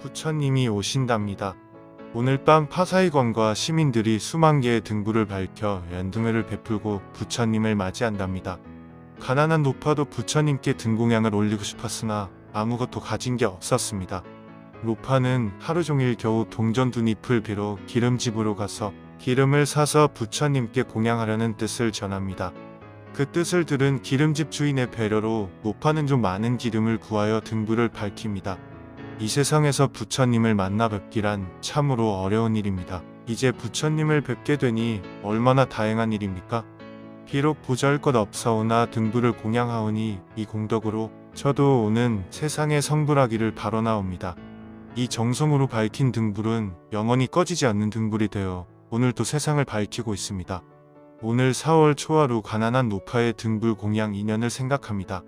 부처님이 오신답니다. 오늘 밤 파사이건과 시민들이 수만 개의 등불을 밝혀 연등회를 베풀고 부처님을 맞이한답니다. 가난한 노파도 부처님께 등공양을 올리고 싶었으나 아무것도 가진 게 없었습니다. 노파는 하루 종일 겨우 동전 두 잎을 비로 기름집으로 가서 기름을 사서 부처님께 공양하려는 뜻을 전합니다. 그 뜻을 들은 기름집 주인의 배려로 노파는 좀 많은 기름을 구하여 등불을 밝힙니다. 이 세상에서 부처님을 만나 뵙기란 참으로 어려운 일입니다. 이제 부처님을 뵙게 되니 얼마나 다행한 일입니까? 비록 보잘것 없사오나 등불을 공양하오니 이 공덕으로 저도 오는 세상의 성불하기를 바라나옵니다. 이 정성으로 밝힌 등불은 영원히 꺼지지 않는 등불이 되어 오늘도 세상을 밝히고 있습니다. 오늘 4월 초하루 가난한 노파의 등불 공양 인연을 생각합니다.